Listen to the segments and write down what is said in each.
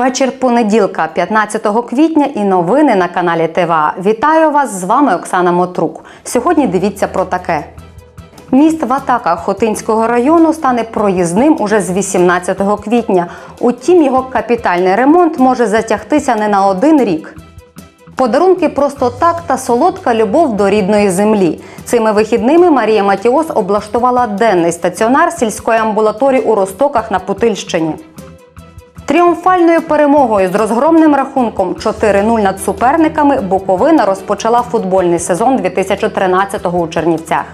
Вечір понеділка, 15 квітня, і новини на каналі ТВА. Вітаю вас! З вами Оксана Мотрук. Сьогодні дивіться про таке. Міст в атаках Хотинського району стане проїзним уже з 18 квітня. Утім, його капітальний ремонт може затягтися не на один рік. Подарунки просто так та солодка любов до рідної землі. Цими вихідними Марія Матіос облаштувала денний стаціонар сільської амбулаторії у Ростоках на Путильщині. Тріумфальною перемогою з розгромним рахунком 4-0 над суперниками Буковина розпочала футбольний сезон 2013-го у Чернівцях.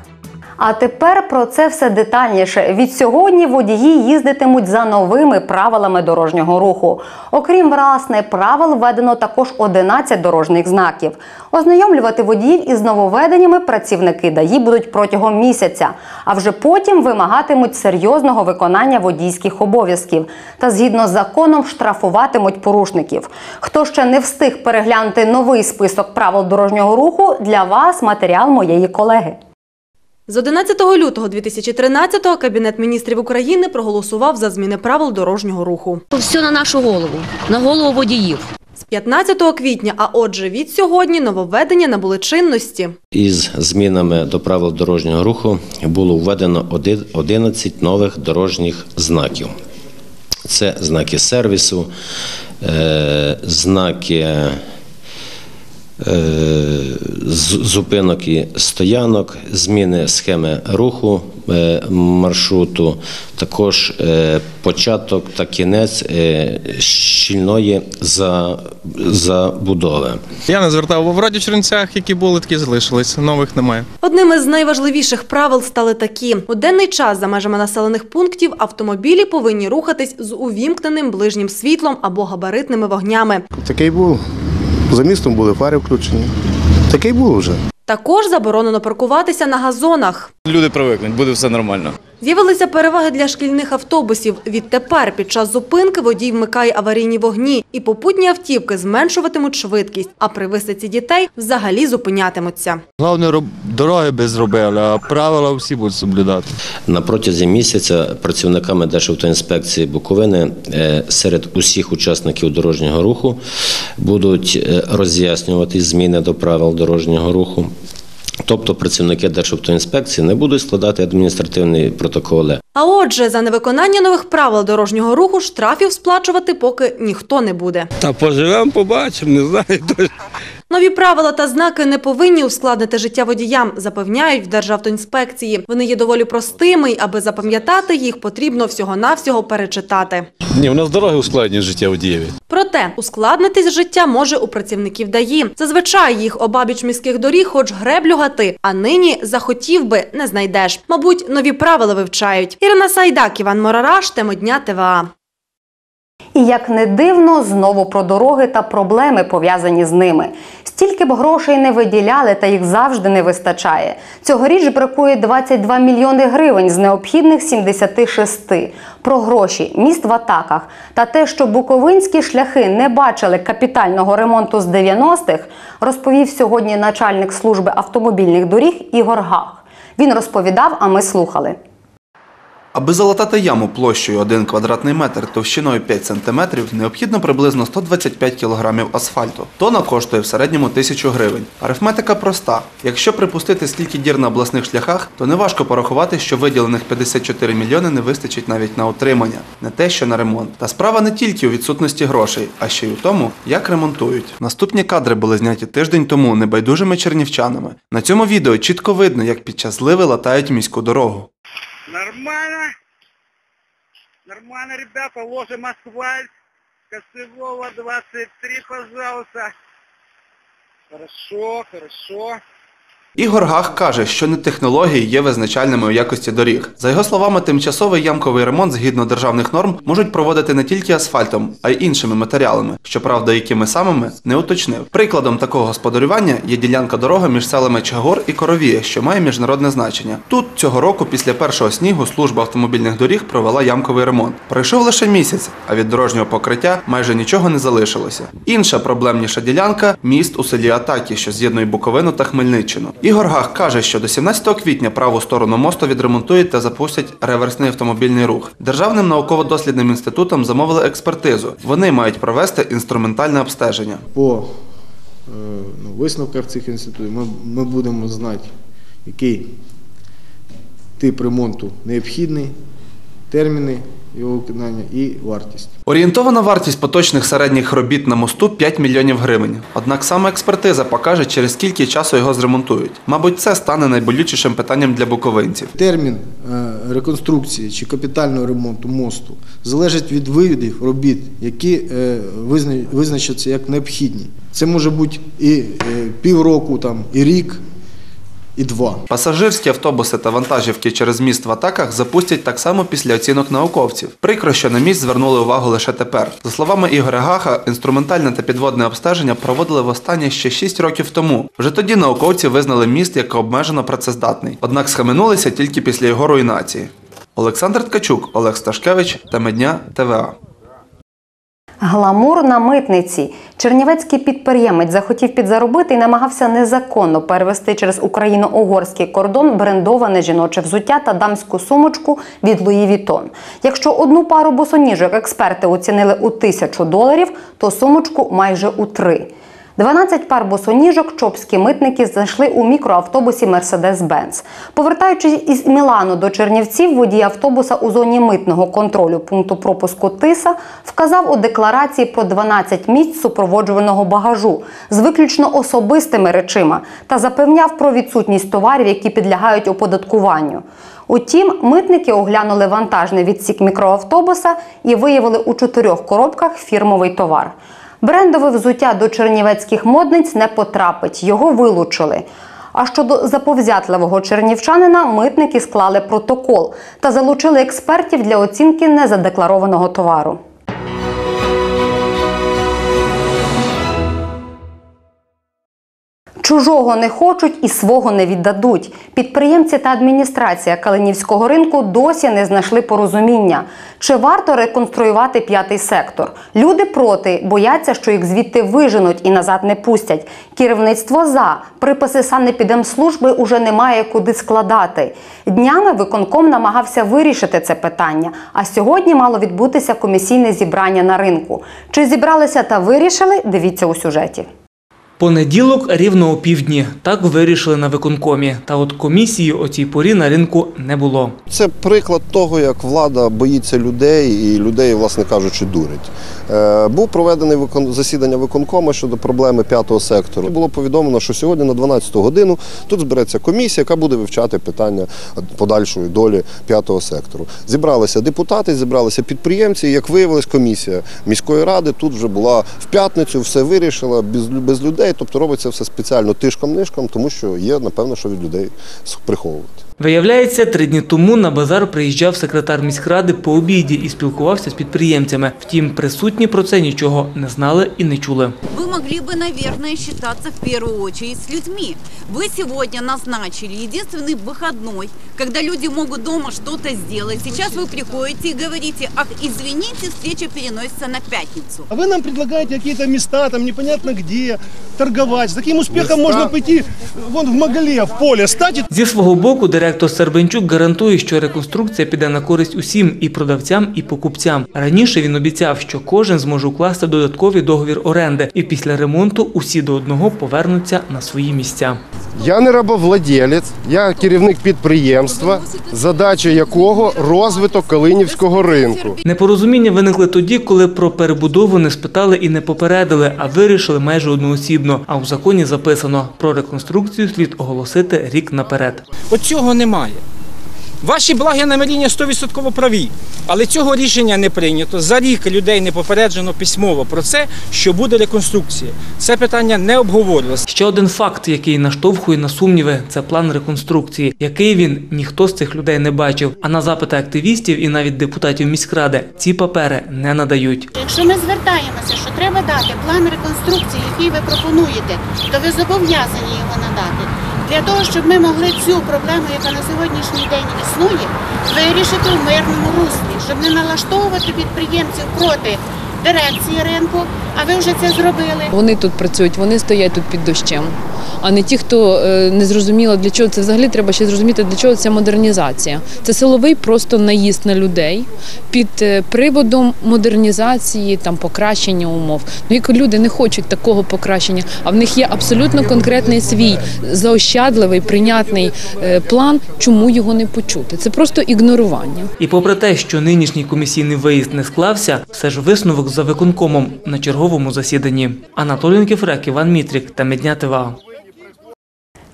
А тепер про це все детальніше. Від сьогодні водії їздитимуть за новими правилами дорожнього руху. Окрім власне правил, введено також 11 дорожніх знаків. Ознайомлювати водіїв із нововведеннями працівники ДАІ будуть протягом місяця, а вже потім вимагатимуть серйозного виконання водійських обов'язків та згідно з законом штрафуватимуть порушників. Хто ще не встиг переглянути новий список правил дорожнього руху, для вас матеріал моєї колеги. З 11 лютого 2013-го Кабінет міністрів України проголосував за зміни правил дорожнього руху. Все на нашу голову, на голову водіїв. З 15 квітня, а отже від сьогодні, нововведення набули чинності. Із змінами до правил дорожнього руху було введено оди- 11 нових дорожніх знаків. Це знаки сервісу, е, знаки зупинок і стоянок, зміни схеми руху е, маршруту, також е, початок та кінець е, щільної забудови. Я не звертав вроді в Чернівцях, які були, такі залишились. Нових немає. Одним із найважливіших правил стали такі: у денний час за межами населених пунктів автомобілі повинні рухатись з увімкненим ближнім світлом або габаритними вогнями. Такий був. За містом були фари включені. Такий був вже. Також заборонено паркуватися на газонах. Люди привикнуть, буде все нормально. З'явилися переваги для шкільних автобусів. Відтепер під час зупинки водій вмикає аварійні вогні, і попутні автівки зменшуватимуть швидкість, а при висадці дітей взагалі зупинятимуться. Головне, дороги би зробили, а правила всі будуть соблюдати. На протязі місяця працівниками Державтоінспекції Буковини е, серед усіх учасників дорожнього руху будуть е, роз'яснювати зміни до правил дорожнього руху. Тобто працівники Державтоінспекції не будуть складати адміністративні протоколи, А отже, за невиконання нових правил дорожнього руху штрафів сплачувати поки ніхто не буде. Та поживемо, побачимо, не знаю. Нові правила та знаки не повинні ускладнити життя водіям, запевняють в Державтоінспекції. Вони є доволі простими, і аби запам'ятати їх, потрібно всього-навсього перечитати. Ні, у нас дороги ускладнюють життя водієві. Проте ускладнитись життя може у працівників ДАІ. Зазвичай їх обабіч міських доріг хоч греблю гати, а нині захотів би не знайдеш. Мабуть, нові правила вивчають. Ірина Сайдак, Іван Морараш, тема дня ТВА. І як не дивно, знову про дороги та проблеми пов'язані з ними. Стільки б грошей не виділяли, та їх завжди не вистачає. Цьогоріч бракує 22 мільйони гривень з необхідних 76. Про гроші, міст в атаках та те, що буковинські шляхи не бачили капітального ремонту з 90-х, розповів сьогодні начальник служби автомобільних доріг Ігор Гах. Він розповідав, а ми слухали. Аби залатати яму площею 1 квадратний метр товщиною 5 см, необхідно приблизно 125 кг асфальту. Тона коштує в середньому 1000 гривень. Арифметика проста. Якщо припустити скільки дір на обласних шляхах, то неважко порахувати, що виділених 54 мільйони не вистачить навіть на утримання, не те, що на ремонт. Та справа не тільки у відсутності грошей, а ще й у тому, як ремонтують. Наступні кадри були зняті тиждень тому небайдужими чернівчанами. На цьому відео чітко видно, як під час зливи латають міську дорогу. Нормально. Нормально, ребята, ложим асфальт. Косевого 23, пожалуйста. Хорошо, хорошо. Ігор Гах каже, що не технології є визначальними у якості доріг. За його словами, тимчасовий ямковий ремонт згідно державних норм можуть проводити не тільки асфальтом, а й іншими матеріалами, щоправда, якими самими не уточнив. Прикладом такого господарювання є ділянка дороги між селами Чагор і Коровія, що має міжнародне значення. Тут цього року, після першого снігу, служба автомобільних доріг провела ямковий ремонт. Пройшов лише місяць, а від дорожнього покриття майже нічого не залишилося. Інша проблемніша ділянка міст у селі Атакі, що з'єднує Буковину та Хмельниччину. Ігор Гах каже, що до 17 квітня праву сторону мосту відремонтують та запустять реверсний автомобільний рух. Державним науково-дослідним інститутом замовили експертизу. Вони мають провести інструментальне обстеження. По е, ну, висновках цих інститутів ми, ми будемо знати, який тип ремонту необхідний, терміни його виконання і вартість. Орієнтована вартість поточних середніх робіт на мосту 5 мільйонів гривень. Однак саме експертиза покаже, через скільки часу його зремонтують. Мабуть, це стане найболючішим питанням для буковинців. Термін е, реконструкції чи капітального ремонту мосту залежить від видів робіт, які е, визначаться як необхідні. Це може бути і е, півроку, там, і рік, і два. Пасажирські автобуси та вантажівки через міст в атаках запустять так само після оцінок науковців. Прикро, що на міст звернули увагу лише тепер. За словами Ігоря Гаха, інструментальне та підводне обстеження проводили востаннє ще 6 років тому. Вже тоді науковці визнали міст як обмежено працездатний. Однак схаменулися тільки після його руйнації. Олександр Ткачук, Олег Сташкевич, Теми дня, ТВА. Гламур на митниці. Чернівецький підприємець захотів підзаробити і намагався незаконно перевести через україно-угорський кордон брендоване жіноче взуття та дамську сумочку від Луї Вітон. Якщо одну пару босоніжок експерти оцінили у тисячу доларів, то сумочку майже у три. 12 пар босоніжок чопські митники знайшли у мікроавтобусі Mercedes-Benz. Повертаючись із Мілану до Чернівців, водій автобуса у зоні митного контролю пункту пропуску Тиса вказав у декларації про 12 місць супроводжуваного багажу з виключно особистими речима та запевняв про відсутність товарів, які підлягають оподаткуванню. Утім, митники оглянули вантажний відсік мікроавтобуса і виявили у чотирьох коробках фірмовий товар. Брендове взуття до чернівецьких модниць не потрапить, його вилучили. А щодо заповзятливого чернівчанина, митники склали протокол та залучили експертів для оцінки незадекларованого товару. Чужого не хочуть і свого не віддадуть. Підприємці та адміністрація Калинівського ринку досі не знайшли порозуміння. Чи варто реконструювати п'ятий сектор? Люди проти, бояться, що їх звідти виженуть і назад не пустять. Керівництво за приписи санепідемслужби уже немає куди складати. Днями виконком намагався вирішити це питання. А сьогодні мало відбутися комісійне зібрання на ринку. Чи зібралися та вирішили? Дивіться у сюжеті. Понеділок рівно о півдні. Так вирішили на виконкомі. Та от комісії о цій порі на ринку не було. Це приклад того, як влада боїться людей і людей, власне кажучи, дурить. Е, був проведений викон... засідання виконкому щодо проблеми п'ятого сектору. Було повідомлено, що сьогодні на 12 годину тут збереться комісія, яка буде вивчати питання подальшої долі п'ятого сектору. Зібралися депутати, зібралися підприємці. і, Як виявилось, комісія міської ради тут вже була в п'ятницю, все вирішила без людей. Тобто робиться все спеціально тишком-нишком, тому що є, напевно, що від людей приховувати. Виявляється, три дні тому на базар приїжджав секретар міськради по обіді і спілкувався з підприємцями. Втім, присутні про це нічого не знали і не чули. Вы могли бы, наверное, считаться в первую очередь с людьми. Вы сегодня назначили единственный выходной, когда люди могут дома что-то сделать. Сейчас вы приходите и говорите, ах, извините, встреча переносится на пятницу. А вы нам предлагаете какие-то места, там непонятно где, торговать. С таким успехом можно пойти вон в Магале, в поле, стать и Зі свого боку, директор Сербенчук гарантує, що реконструкція піде на користь усім і продавцям, і покупцям. Раніше він обіцяв, що кожен зможе укласти додатковий договір оренди, і після ремонту усі до одного повернуться на свої місця. Я не рабовладелець, я керівник підприємства, задача якого розвиток Калинівського ринку. Непорозуміння виникли тоді, коли про перебудову не спитали і не попередили, а вирішили майже одноосібно. А у законі записано про реконструкцію слід оголосити рік наперед. От цього немає. Ваші благі наміріння 100% праві, але цього рішення не прийнято. За рік людей не попереджено письмово про це, що буде реконструкція. Це питання не обговорювалося. Ще один факт, який наштовхує на сумніви, це план реконструкції, який він ніхто з цих людей не бачив. А на запити активістів і навіть депутатів міськради ці папери не надають. Якщо ми звертаємося, що треба дати план реконструкції, який ви пропонуєте, то ви зобов'язані його надати. Для того, щоб ми могли цю проблему, яка на сьогоднішній день існує, вирішити в мирному руслі, щоб не налаштовувати підприємців проти дирекції ринку, а ви вже це зробили. Вони тут працюють, вони стоять тут під дощем. А не ті, хто е, не зрозуміло для чого це взагалі треба ще зрозуміти, для чого ця модернізація. Це силовий просто наїзд на людей під е, приводом модернізації, там покращення умов. Ну як люди не хочуть такого покращення, а в них є абсолютно конкретний свій заощадливий, прийнятний е, план, чому його не почути. Це просто ігнорування. І попри те, що нинішній комісійний виїзд не склався, все ж висновок за виконкомом на черговому засіданні. Анатолій Кефрек, Іван Мітрік та Медня ТВА.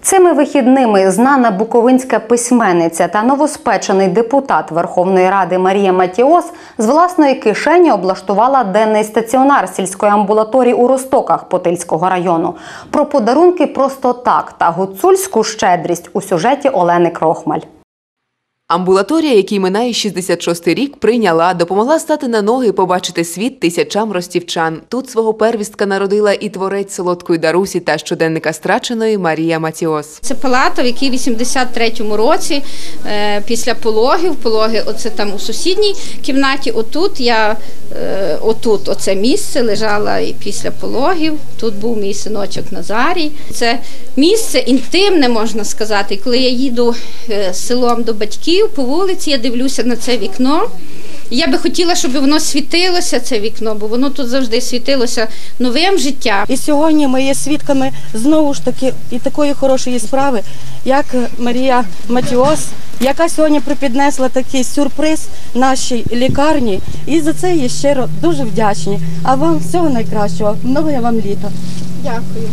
Цими вихідними знана буковинська письменниця та новоспечений депутат Верховної Ради Марія Матіос з власної кишені облаштувала денний стаціонар сільської амбулаторії у Ростоках Потильського району. Про подарунки просто так та гуцульську щедрість у сюжеті Олени Крохмаль. Амбулаторія, якій минає 66-й рік, прийняла, допомогла стати на ноги і побачити світ тисячам ростівчан. Тут свого первістка народила і творець солодкої Дарусі та щоденника страченої Марія Матіос. Це палата, в якій в 83-му році е, після пологів, пологи, оце там у сусідній кімнаті. Отут я е, отут, оце місце лежала і після пологів. Тут був мій синочок Назарій. Це місце інтимне, можна сказати. Коли я їду е, селом до батьків по вулиці, я дивлюся на це вікно. Я би хотіла, щоб воно світилося, це вікно, бо воно тут завжди світилося новим життям. І сьогодні ми є свідками знову ж таки і такої хорошої справи, як Марія Матіос, яка сьогодні припіднесла такий сюрприз нашій лікарні. І за це є щиро дуже вдячні. А вам всього найкращого. Много я вам літа. Дякую.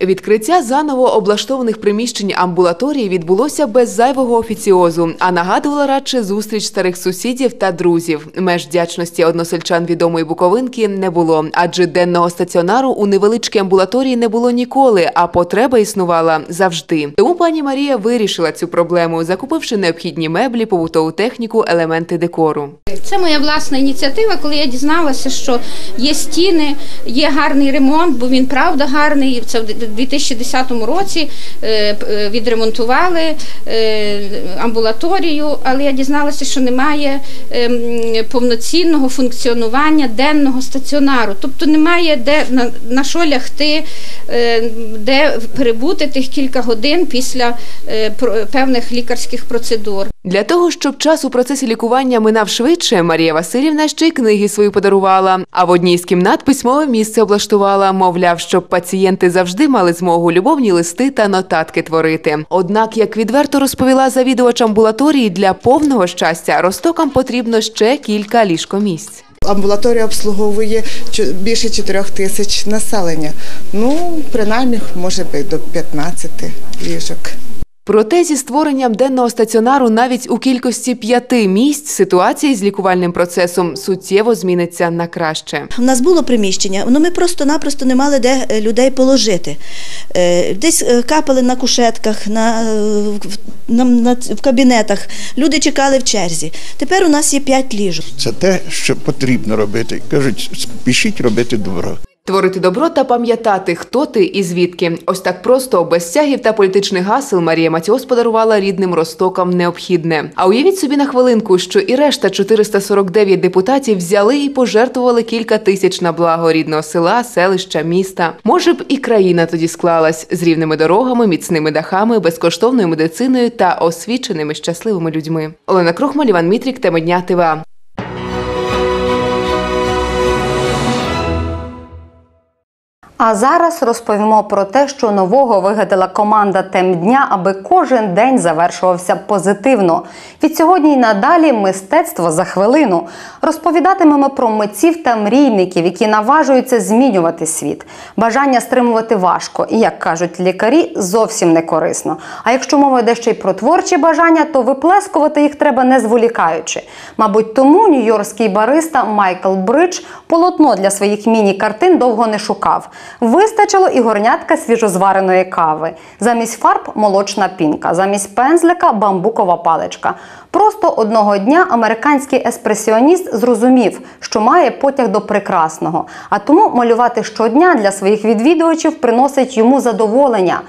Відкриття заново облаштованих приміщень амбулаторії відбулося без зайвого офіціозу, а нагадувала радше зустріч старих сусідів та друзів. Меж вдячності односельчан відомої буковинки не було, адже денного стаціонару у невеличкій амбулаторії не було ніколи, а потреба існувала завжди. Тому пані Марія вирішила цю проблему, закупивши необхідні меблі, побутову техніку, елементи декору. Це моя власна ініціатива, коли я дізналася, що є стіни, є гарний ремонт, бо він правда гарний. Це 2010 році е, е, відремонтували е, амбулаторію, але я дізналася, що немає ем, повноцінного функціонування денного стаціонару. Тобто немає де на, що лягти, де перебути тих кілька годин після певних лікарських процедур. Для того, щоб час у процесі лікування минав швидше, Марія Васильівна ще й книги свої подарувала. А в одній з кімнат письмове місце облаштувала, мовляв, щоб пацієнти завжди мали змогу любовні листи та нотатки творити. Однак, як відверто розповіла завідувач амбулаторії, для повного щастя ростокам потрібно ще кілька ліжкомісць. Амбулаторія обслуговує більше 4 тисяч населення. Ну, принаймні, може би до 15 ліжок. Проте зі створенням денного стаціонару навіть у кількості п'яти місць ситуація з лікувальним процесом суттєво зміниться на краще. У нас було приміщення, але ми просто-напросто не мали де е, людей положити. Е, Десь е, капали на кушетках, на, на, на, в кабінетах. Люди чекали в черзі. Тепер у нас є п'ять ліжок. Це те, що потрібно робити. Кажуть, спішіть робити добро. Творити добро та пам'ятати, хто ти і звідки. Ось так просто, без стягів та політичних гасел Марія Матіос подарувала рідним ростокам необхідне. А уявіть собі на хвилинку, що і решта 449 депутатів взяли і пожертвували кілька тисяч на благо рідного села, селища, міста. Може б і країна тоді склалась з рівними дорогами, міцними дахами, безкоштовною медициною та освіченими щасливими людьми. Олена Крохмаль, Іван Мітрік, теми дня ТВА. А зараз розповімо про те, що нового вигадала команда тем дня, аби кожен день завершувався позитивно. Від сьогодні й надалі мистецтво за хвилину. Розповідатимемо про митців та мрійників, які наважуються змінювати світ. Бажання стримувати важко, і як кажуть лікарі, зовсім не корисно. А якщо мова йде ще й про творчі бажання, то виплескувати їх треба не зволікаючи. Мабуть, тому нью-йоркський бариста Майкл Бридж полотно для своїх міні-картин довго не шукав. Вистачило і горнятка свіжозвареної кави. Замість фарб молочна пінка, замість пензлика бамбукова паличка. Просто одного дня американський еспресіоніст зрозумів, що має потяг до прекрасного, а тому малювати щодня для своїх відвідувачів приносить йому задоволення.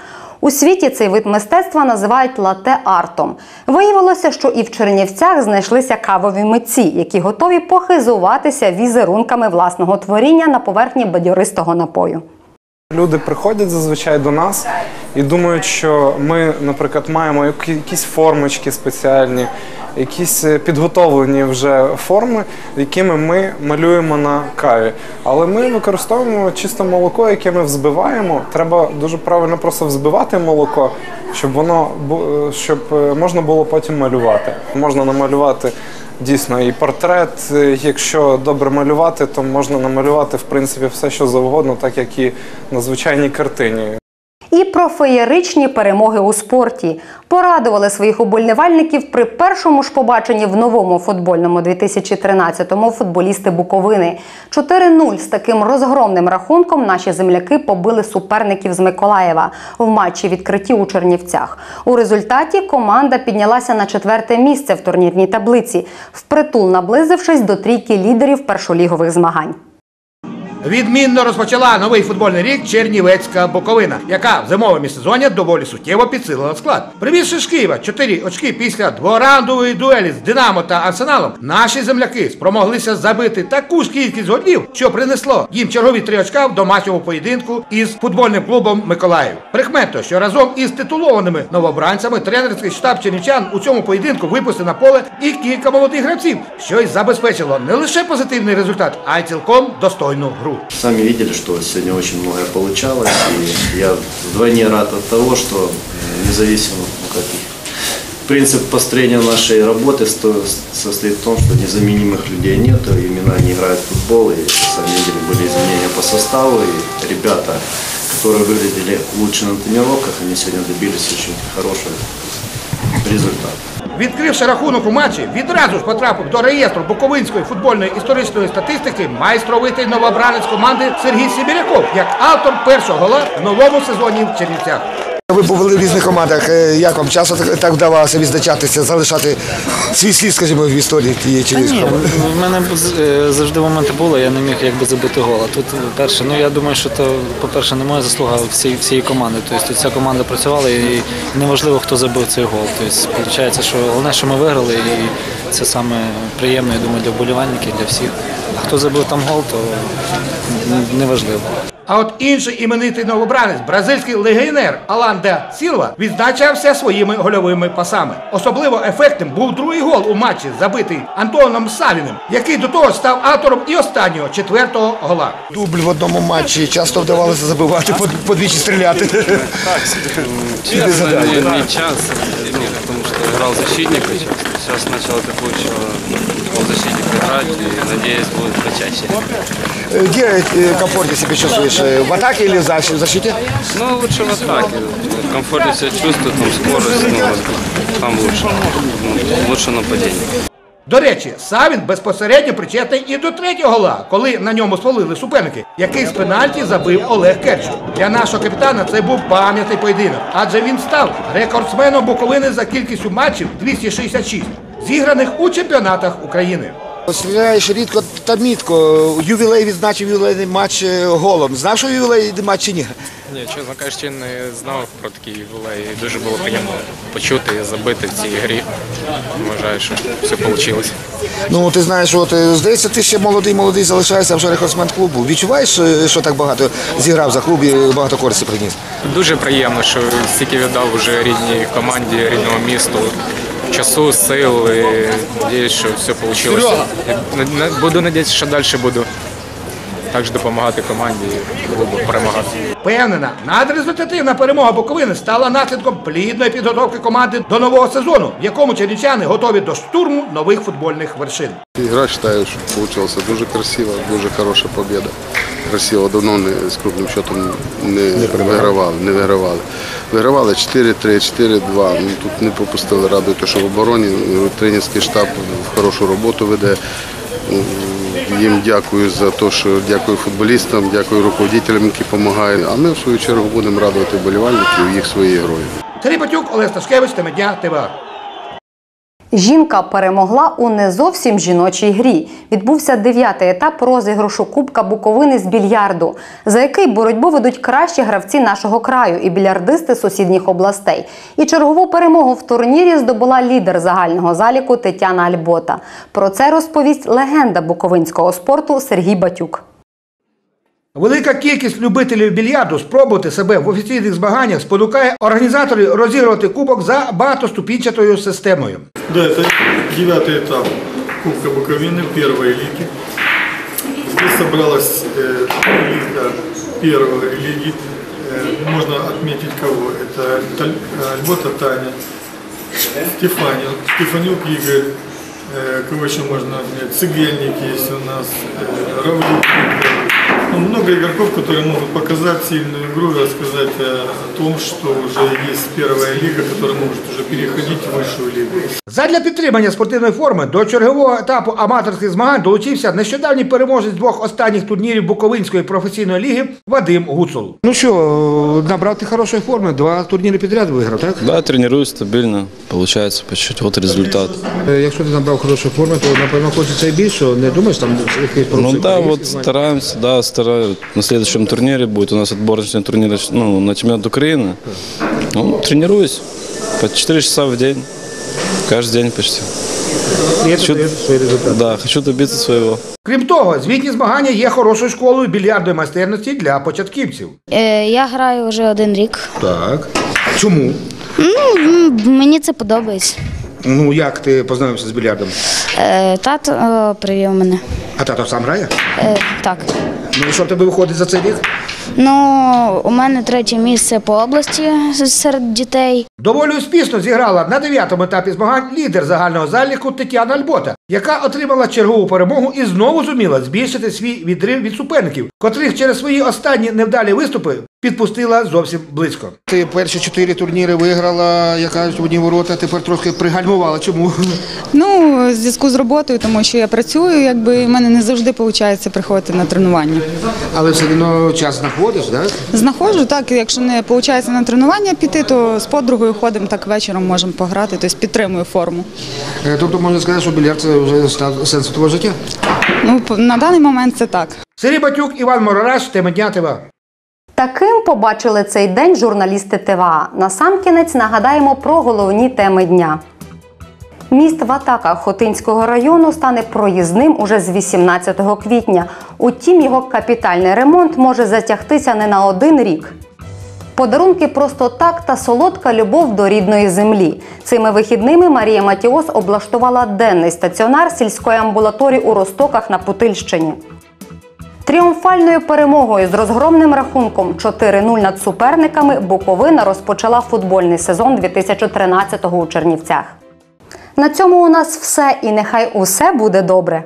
У світі цей вид мистецтва називають лате-артом. Виявилося, що і в Чернівцях знайшлися кавові митці, які готові похизуватися візерунками власного творіння на поверхні бадьористого напою. Люди приходять зазвичай до нас і думають, що ми, наприклад, маємо якісь формочки спеціальні, якісь е, підготовлені вже форми, якими ми малюємо на каві. Але ми використовуємо чисто молоко, яке ми взбиваємо. Треба дуже правильно просто взбивати молоко, щоб воно е, щоб е, можна було потім малювати. Можна намалювати дійсно і портрет. е, Якщо добре малювати, то можна намалювати в принципі все, що завгодно, так як і на звичайній картині. І про феєричні перемоги у спорті порадували своїх уболівальників при першому ж побаченні в новому футбольному 2013-му футболісти Буковини. 4-0 з таким розгромним рахунком наші земляки побили суперників з Миколаєва в матчі відкритті у Чернівцях. У результаті команда піднялася на четверте місце в турнірній таблиці, впритул наблизившись до трійки лідерів першолігових змагань. Відмінно розпочала новий футбольний рік Чернівецька Буковина, яка в зимовому сезоні доволі суттєво підсилила склад. Привізши з Києва 4 очки після двораундової дуелі з Динамо та Арсеналом, наші земляки спромоглися забити таку ж кількість голів, що принесло їм чергові три очка в домашньому поєдинку із футбольним клубом Миколаїв. Прикметно, що разом із титулованими новобранцями тренерський штаб чернівчан у цьому поєдинку випустив на поле і кілька молодих гравців, що й забезпечило не лише позитивний результат, а й цілком достойну гру. Сами видели, что сегодня очень многое получалось, и я вдвойне рад от того, что независимо, ну, как принцип построения нашей работы сто- состоит в том, что незаменимых людей нет, именно они играют в футбол, и сами видели, были изменения по составу, и ребята, которые выглядели лучше на тренировках, они сегодня добились очень хорошего результата. Відкривши рахунок у матчі, відразу ж потрапив до реєстру Буковинської футбольної історичної статистики майстровитий новобранець команди Сергій Сібіряков як автор першого гола в новому сезоні в Чернівцях. Ви були в різних командах. Е, Як вам часто так- вдавалося відзначатися, залишати свій слід, скажімо, в історії тієї ні, команди? в мене е, завжди моменти були, я не міг якби забити гол. А тут перше, ну я думаю, що то, по-перше, не моя заслуга всієї, всієї команди. Тобто ця команда працювала і неважливо, хто забив цей гол. Тобто, виходить, що головне, що ми виграли, і це саме приємно, я думаю, для вболівальників, для всіх. А хто забив там гол, то неважливо. А от інший іменитий новобранець, бразильський легіонер Алан де Сілва, відзначався своїми гольовими пасами. Особливо ефектним був другий гол у матчі, забитий Антоном Савіним, який до того став автором і останнього четвертого гола. Дубль в одному матчі часто вдавалося забивати, по- подвічі стріляти. Честно, не, не часто, нет, потому что защитника часто. Сейчас начал такой еще полузащитник играть и надеюсь будет почаще. Э, Где э, комфортнее себя чувствуешь? э, В атаке или в защ- в защите? Ну, лучше в атаке. Комфортно себя чувствую, там скорость, ну, там лучше. Ну, лучше нападение. До речі, Савін безпосередньо причетний і до третього гола, коли на ньому спалили суперники, який з пенальті забив Олег Керч. Для нашого капітана це був пам'ятний поєдинок, адже він став рекордсменом Буковини за кількістю матчів 266, зіграних у чемпіонатах України. Стріляєш рідко та мітко. Ювілей відзначив ювілейний матч е, голом. Знав, що ювілейний матч чи ні? Ні, чесно кажучи, не знав про такий ювілей. Дуже було приємно почути і забити в цій грі. Вважаю, що все вийшло. Ну, ти знаєш, от е, здається, ти ще молодий, молодий залишаєшся вже рекордсмен клубу. Відчуваєш, е, що так багато зіграв за клуб і багато користі приніс? Дуже приємно, що стільки віддав вже рідній команді, рідному місту. Часу, сил і надіюсь, що все вийшло. Буду надіятися, що далі буду також допомагати команді клубу перемагати. Впевнена, надрезультативна перемога Буковини стала наслідком плідної підготовки команди до нового сезону, в якому чернівчани готові до штурму нових футбольних вершин. Игра, считаю, что получилась дуже красиво, дуже хороша победа. Красиво, давно не, з крупним счетом не, вигравали, не вигравали. Вигравали 4-3, 4-2. Ну, тут не попустили, радує, те, що в обороні е, тренерський штаб хорошу роботу веде. Їм дякую за те, що дякую футболістам, дякую руководителям, які допомагають. А ми в свою чергу будемо радувати болівальників їх своєю грою. Сергій Патюк, Олег Сташкевич, Темедня, ТВА. Жінка перемогла у не зовсім жіночій грі. Відбувся дев'ятий етап розіграшу Кубка Буковини з більярду, за який боротьбу ведуть кращі гравці нашого краю і більярдисти сусідніх областей. І чергову перемогу в турнірі здобула лідер загального заліку Тетяна Альбота. Про це розповість легенда буковинського спорту Сергій Батюк. Велика кількість любителів більярду спробувати себе в офіційних змаганнях спонукає організаторів розігрувати кубок за багатоступінчатою системою. Да, это девятый этап Кубка Буковины, первой лиги. Здесь собралась э, элита первой лиги. Э, можно отметить кого? Это Таль- Альбота Таня, Стефанин, Стефанюк Игорь, э, кого еще можно отметить? Цыгельник есть у нас, э, Равлюк Игорь. Ну, много игроков, которые могут показать сильную игру и рассказать э, о том, что уже есть первая лига, которая может уже переходить в высшую лигу. Задля підтримання спортивної форми до чергового етапу аматорських змагань долучився нещодавній переможець двох останніх турнірів Буковинської професійної ліги Вадим Гуцул. Ну що, набрав ти хорошої форми, два турніри підряд виграв, так? Да, тренируюсь стабильно, получается по чуть-чуть. Вот результат. Е, Якщо ти набрав хорошої форми, то напевно хочеться і більше. Не думаєш там якийсь Ну порушень? да, вот стараемся, да, стараюсь. На следующем турнире будет у нас отборочный турнир ну, на чемпионат Украины. Ну, тренируюсь по 4 часа в день, каждый день почти. Хочу, да, хочу добиться своего. Крім того, звітні змагання є хорошою школою більярдної майстерності для початківців. Е, Я граю вже один рік. Так. Чому? Ну, м, мені це подобається. Ну як ти познайомився з більярдом? Е, Тато е, привів мене. А тато сам грає? Е, Так. Ну і що в тебе виходить за цей рік? Ну, у мене третє місце по області серед дітей. Доволі успішно зіграла на дев'ятому етапі змагань лідер загального заліку Тетяна Альбота, яка отримала чергову перемогу і знову зуміла збільшити свій відрив від суперників, котрих через свої останні невдалі виступи підпустила зовсім близько. Ти перші чотири турніри виграла, як кажуть, одні ворота, тепер трохи пригальмувала. Чому? Ну, в зв'язку з роботою, тому що я працюю, якби в мене не завжди виходить приходити на тренування. Але все одно час знаходиш, так? Знаходжу так, якщо не виходить на тренування піти, то з подругою ходимо так вечором, можемо пограти, тобто підтримую форму. Тобто можна сказати, що більярд це вже став сенсом твого життя? Ну, на даний момент це так. Сергій Батюк, Іван Морораш, тема дня ТВА. Таким побачили цей день журналісти ТВА. Насамкінець нагадаємо про головні теми дня. Міст в атаках Хотинського району стане проїзним уже з 18 квітня. Утім, його капітальний ремонт може затягтися не на один рік. Подарунки просто так та солодка любов до рідної землі. Цими вихідними Марія Матіос облаштувала денний стаціонар сільської амбулаторії у Ростоках на Путильщині. Тріумфальною перемогою з розгромним рахунком 4-0 над суперниками Буковина розпочала футбольний сезон 2013-го у Чернівцях. На цьому у нас все і нехай усе буде добре.